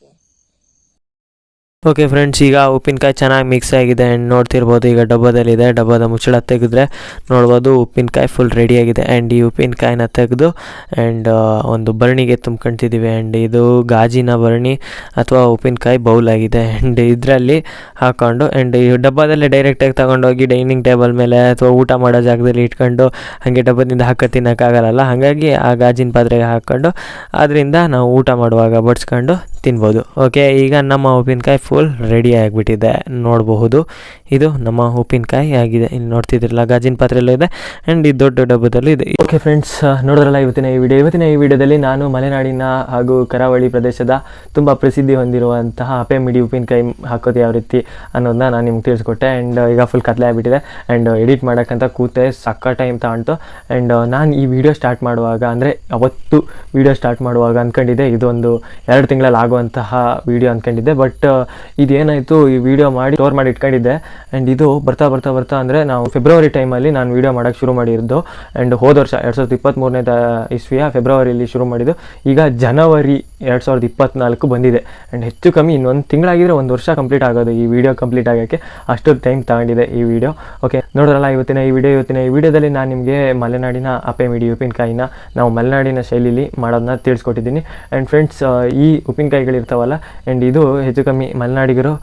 ಓಕೆ ಫ್ರೆಂಡ್ಸ್ ಈಗ ಉಪ್ಪಿನಕಾಯಿ ಚೆನ್ನಾಗಿ ಮಿಕ್ಸ್ ಆಗಿದೆ. ಆ್ಯಂಡ್ ನೋಡ್ತಿರ್ಬೋದು, ಈಗ ಡಬ್ಬದಲ್ಲಿದೆ. ಡಬ್ಬದ ಮುಚ್ಚಳ ತೆಗೆದ್ರೆ ನೋಡ್ಬೋದು ಉಪ್ಪಿನಕಾಯಿ ಫುಲ್ ರೆಡಿಯಾಗಿದೆ ಆ್ಯಂಡ್ ಈ ಉಪ್ಪಿನಕಾಯಿನ ತೆಗೆದು ಆ್ಯಂಡ್ ಒಂದು ಬರಣಿಗೆ ತುಂಬ್ಕೊಳ್ತಿದ್ದೀವಿ ಆ್ಯಂಡ್ ಇದು ಗಾಜಿನ ಬರಣಿ ಅಥವಾ ಉಪ್ಪಿನಕಾಯಿ ಬೌಲ್ ಆಗಿದೆ. ಆ್ಯಂಡ್ ಇದರಲ್ಲಿ ಹಾಕ್ಕೊಂಡು ಆ್ಯಂಡ್ ಈ ಡಬ್ಬದಲ್ಲೇ ಡೈರೆಕ್ಟಾಗಿ ತಗೊಂಡೋಗಿ ಡೈನಿಂಗ್ ಟೇಬಲ್ ಮೇಲೆ ಅಥವಾ ಊಟ ಮಾಡೋ ಜಾಗದಲ್ಲಿ ಇಟ್ಕೊಂಡು, ಹಾಗೆ ಡಬ್ಬದಿಂದ ಹಾಕೋ ತಿನ್ನೋಕ್ಕಾಗಲ್ಲ ಹಾಗಾಗಿ ಆ ಗಾಜಿನ ಪಾತ್ರೆಗೆ ಹಾಕ್ಕೊಂಡು ಅದರಿಂದ ನಾವು ಊಟ ಮಾಡುವಾಗ ಬಡಿಸ್ಕೊಂಡು ತಿನ್ಬೋದು. ಓಕೆ ಈಗ ನಮ್ಮ ಉಪ್ಪಿನಕಾಯಿ ಫುಲ್ ರೆಡಿ ಆಗಿಬಿಟ್ಟಿದೆ. ನೋಡಬಹುದು. ಇದು ನಮ್ಮ ಉಪ್ಪಿನಕಾಯಿ ಆಗಿದೆ. ಇಲ್ಲಿ ನೋಡ್ತಿದ್ರಲ್ಲ ಗಾಜಿನ ಪಾತ್ರೆಯಲ್ಲೂ ಇದೆ ಆ್ಯಂಡ್ ಈ ದೊಡ್ಡ ಡಬ್ಬದಲ್ಲೂ ಇದೆ. ಓಕೆ ಫ್ರೆಂಡ್ಸ್ ನೋಡಿದ್ರಲ್ಲ ಇವತ್ತಿನ ಈ ವಿಡಿಯೋ ಇವತ್ತಿನ ಈ ವಿಡಿಯೋದಲ್ಲಿ ನಾನು ಮಲೆನಾಡಿನ ಹಾಗೂ ಕರಾವಳಿ ಪ್ರದೇಶದ ತುಂಬ ಪ್ರಸಿದ್ಧಿ ಹೊಂದಿರುವಂತಹ ಅಪೆ ಮಿಡಿ ಉಪ್ಪಿನಕಾಯಿ ಹಾಕೋದು ಯಾವ ರೀತಿ ಅನ್ನೋದನ್ನ ನಾನು ನಿಮ್ಗೆ ತಿಳಿಸ್ಕೊಟ್ಟೆ. ಆ್ಯಂಡ್ ಈಗ ಫುಲ್ ಕತ್ಲೆ ಆಗಿಬಿಟ್ಟಿದೆ. ಆ್ಯಂಡ್ ಎಡಿಟ್ ಮಾಡೋಕ್ಕಂತ ಕೂತೆ, ಸಕ್ಕ ಟೈಮ್ ತಗೊಂಡು. ಆ್ಯಂಡ್ ನಾನು ಈ ವಿಡಿಯೋ ಸ್ಟಾರ್ಟ್ ಮಾಡುವಾಗ, ಅಂದರೆ ಅವತ್ತು ವಿಡಿಯೋ ಸ್ಟಾರ್ಟ್ ಮಾಡುವಾಗ ಅಂದ್ಕೊಂಡಿದ್ದೆ ಇದೊಂದು ಎರಡು ತಿಂಗಳಲ್ಲಿ ಆಗುವಂತಹ ವಿಡಿಯೋ ಅಂದ್ಕೊಂಡಿದ್ದೆ ಬಟ್ ಇದೇನಾಯಿತು, ಈ ವಿಡಿಯೋ ಮಾಡಿ ಸ್ಟೋರ್ ಮಾಡಿ ಇಟ್ಕೊಂಡಿದ್ದೆ. ಆ್ಯಂಡ್ ಇದು ಬರ್ತಾ ಬರ್ತಾ ಬರ್ತಾ ಅಂದರೆ ನಾವು ಫೆಬ್ರವರಿ ಟೈಮಲ್ಲಿ ನಾನು ವಿಡಿಯೋ ಮಾಡೋಕ್ಕೆ ಶುರು ಮಾಡಿದ್ದು. ಆ್ಯಂಡ್ ಹೋದ ವರ್ಷ ಎರಡು ಸಾವಿರದ ಇಪ್ಪತ್ತ್ಮೂರನೇ ಇಸ್ವಿಯ ಫೆಬ್ರವರಿಯಲ್ಲಿ ಶುರು ಮಾಡಿದ್ದು. ಈಗ ಜನವರಿ ಎರಡು ಸಾವಿರದ ಇಪ್ಪತ್ನಾಲ್ಕು ಬಂದಿದೆ. ಆ್ಯಂಡ್ ಹೆಚ್ಚು ಕಮ್ಮಿ ಇನ್ನೊಂದು ತಿಂಗಳಾಗಿದ್ರೆ ಒಂದು ವರ್ಷ ಕಂಪ್ಲೀಟ್ ಆಗೋದು ಈ ವಿಡಿಯೋ ಕಂಪ್ಲೀಟ್ ಆಗೋಕ್ಕೆ. ಅಷ್ಟು ಟೈಮ್ ತಗೊಂಡಿದೆ ಈ ವಿಡಿಯೋ ಓಕೆ ನೋಡೋರಲ್ಲ ಇವತ್ತಿನ ಈ ವಿಡಿಯೋ ಇವತ್ತಿನ ಈ ವಿಡಿಯೋದಲ್ಲಿ ನಾನು ನಿಮಗೆ ಮಲೆನಾಡಿನ ಅಪೆ ಮಿಡಿ ಉಪ್ಪಿನಕಾಯಿನ ನಾವು ಮಲೆನಾಡಿನ ಶೈಲಿಲಿ ಮಾಡೋದನ್ನ ತಿಳಿಸ್ಕೊಟ್ಟಿದ್ದೀನಿ. ಆ್ಯಂಡ್ ಫ್ರೆಂಡ್ಸ್ ಈ ಉಪ್ಪಿನಕಾಯಿಗಳಿರ್ತಾವಲ್ಲ ಆ್ಯಂಡ್ ಇದು ಹೆಚ್ಚು ಕಮ್ಮಿ ಮಲೆನಾಡಿಗರು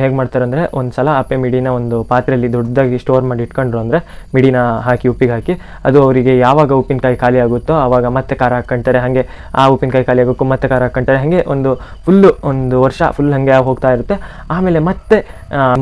ಹೇಗೆ ಮಾಡ್ತಾರೆ ಅಂದರೆ ಒಂದು ಸಲ ಅಪ್ಪೆ ಮಿಡಿನ ಒಂದು ಪಾತ್ರೆಯಲ್ಲಿ ದೊಡ್ಡದಾಗಿ ಸ್ಟೋರ್ ಮಾಡಿ ಇಟ್ಕೊಂಡ್ರು ಅಂದರೆ ಮಿಡಿನ ಹಾಕಿ, ಉಪ್ಪಿಗೆ ಹಾಕಿ, ಅದು ಅವರಿಗೆ ಯಾವಾಗ ಉಪ್ಪಿನಕಾಯಿ ಖಾಲಿ ಆಗುತ್ತೋ ಆವಾಗ ಮತ್ತೆ ಖಾರ ಹಾಕ್ಕೊಂತಾರೆ. ಹಾಗೆ ಆ ಉಪ್ಪಿನಕಾಯಿ ಖಾಲಿ ಆಗೋಕ್ಕೂ ಮತ್ತೆ ಖಾರ ಹಾಕ್ಕೊಂತಾರೆ. ಹಾಗೆ ಒಂದು ಫುಲ್ಲು ಒಂದು ವರ್ಷ ಫುಲ್ ಹಾಗೆ ಹೋಗ್ತಾ ಇರುತ್ತೆ. ಆಮೇಲೆ ಮತ್ತೆ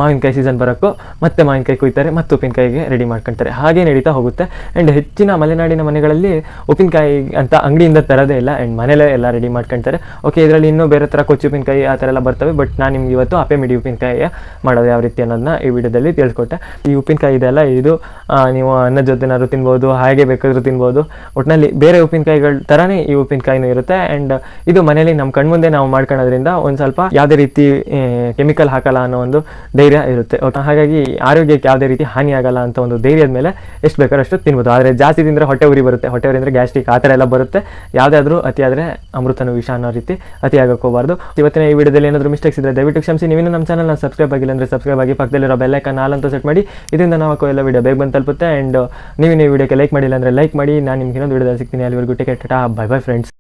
ಮಾವಿನಕಾಯಿ ಸೀಸನ್ ಬರೋಕ್ಕೂ ಮತ್ತೆ ಮಾವಿನಕಾಯಿ ಕುಯ್ತಾರೆ, ಮತ್ತೆ ಉಪ್ಪಿನಕಾಯಿಗೆ ರೆಡಿ ಮಾಡ್ಕೊಂತಾರೆ. ಹಾಗೆ ನಡೀತಾ ಹೋಗುತ್ತೆ. ಆ್ಯಂಡ್ ಹೆಚ್ಚಿನ ಮಲೆನಾಡಿನ ಮನೆಗಳಲ್ಲಿ ಉಪ್ಪಿನಕಾಯಿ ಅಂತ ಅಂಗಡಿಯಿಂದ ತರೋದೇ ಇಲ್ಲ. ಆ್ಯಂಡ್ ಮನೇಲೇ ಎಲ್ಲ ರೆಡಿ ಮಾಡ್ಕೊಂತಾರೆ. ಓಕೆ ಇದರಲ್ಲಿ ಇನ್ನೂ ಬೇರೆ ಥರ ಕೊಚ್ಚು ಉಪ್ಪಿನಕಾಯಿ ಆ ಥರ ಎಲ್ಲ ಬರ್ತವೆ. ಬಟ್ ನಾನು ನಿಮ್ಗೆ ಇವತ್ತು ಅಪ್ಪೆ ಮಿಡಿ ಉಪ್ಪಿನಕಾಯಿಯ ಮಾಡೋದು ಯಾವ ರೀತಿ ಅನ್ನೋದನ್ನ ಈ ವಿಡಿಯೋದಲ್ಲಿ ತಿಳಿಸ್ಕೊಟ್ಟೆ ಈ ಉಪ್ಪಿನಕಾಯಿ ಇದೆಲ್ಲ ಇದು ನೀವು ಅನ್ನದ ಜೊತೆನಾದ್ರು ತಿನ್ಬೋದು, ಹಾಗೆ ಬೇಕಾದರೂ ತಿನ್ಬೋದು. ಒಟ್ಟಿನಲ್ಲಿ ಬೇರೆ ಉಪ್ಪಿನಕಾಯಿಗಳ ಥರನೇ ಈ ಉಪ್ಪಿನಕಾಯಿನೂ ಇರುತ್ತೆ. ಆ್ಯಂಡ್ ಇದು ಮನೇಲಿ ನಮ್ಮ ಕಣ್ಮುಂದೆ ನಾವು ಮಾಡ್ಕೊಳ್ಳೋದ್ರಿಂದ ಒಂದು ಸ್ವಲ್ಪ ಯಾವುದೇ ರೀತಿ ಕೆಮಿಕಲ್ ಹಾಕಲ್ಲ ಅನ್ನೋ ಒಂದು ಧೈರ್ಯ ಇರುತ್ತೆ. ಹಾಗಾಗಿ ಆರೋಗ್ಯಕ್ಕೆ ಯಾವುದೇ ರೀತಿ ಹಾನಿ ಆಗಲ್ಲ ಅಂತ ಒಂದು ಧೈರ್ಯದ ಮೇಲೆ ಎಷ್ಟು ಬೇಕಾದ್ರೂ ಅಷ್ಟು ತಿನ್ಬೋದು. ಆದರೆ ಜಾಸ್ತಿ ತಿಂದರೆ ಹೊಟ್ಟೆ ಉರಿ ಬರುತ್ತೆ. ಹೊಟ್ಟೆ ಉರಿ ಅಂದರೆ ಗ್ಯಾಸ್ಟ್ರಿಕ್ ಆ ಥರ ಎಲ್ಲ ಬರುತ್ತೆ. ಯಾವುದಾದ್ರೂ ಅತಿಯಾದರೆ ಅಮೃತನ ವಿಷ ಅನ್ನೋ ರೀತಿ ಅತಿ ಆಗಕ್ಕೆ ಹೋಗಬಾರ್ದು. ಇವತ್ತಿನ ಈ ವಿಡಿಯೋದಲ್ಲಿ ಏನಾದರೂ ಮಿಸ್ಟೇಕ್ಸ್ ಇದ್ದರೆ ದಯವಿಟ್ಟು ಕ್ಷಮಿಸಿ. ನೀವಿನ್ನೂ ನಮ್ಮ ಚಾನಲ್ನ ಸಬ್ಸ್ಕ್ರೈಬ್ ಆಗಿಲ್ಲ ಅಂದರೆ ಸಬ್ಸ್ಕ್ರೈಬ್ ಆಗಿ ಪಕ್ಕದಲ್ಲಿರೋ ಬೆಲ್ಲೈಕನ್ ಆಲ್ ಅಂತ ಸೆಟ್ ಮಾಡಿ, ಇದರಿಂದ ನಾವು ಎಲ್ಲ ವಿಡಿಯೋ ಬೇಗ ಬಂದು ತಲುಪುತ್ತೆ. ಆ್ಯಂಡ್ ನೀವು ನೀವು ವಿಡಿಯೋಕ್ಕೆ ಲೈಕ್ ಮಾಡಿಲ್ಲ ಅಂದರೆ ಲೈಕ್ ಮಾಡಿ. ನಾನು ನಿಮ್ಗೆ ಇನ್ನೊಂದು ವಿಡಿಯೋದಲ್ಲಿ ಸಿಗ್ತೀನಿ. ಅಲ್ಲಿವರೆಗೂ ಟಿಕೆಟ್ ಬೈ ಬೈ ಫ್ರೆಂಡ್ಸ್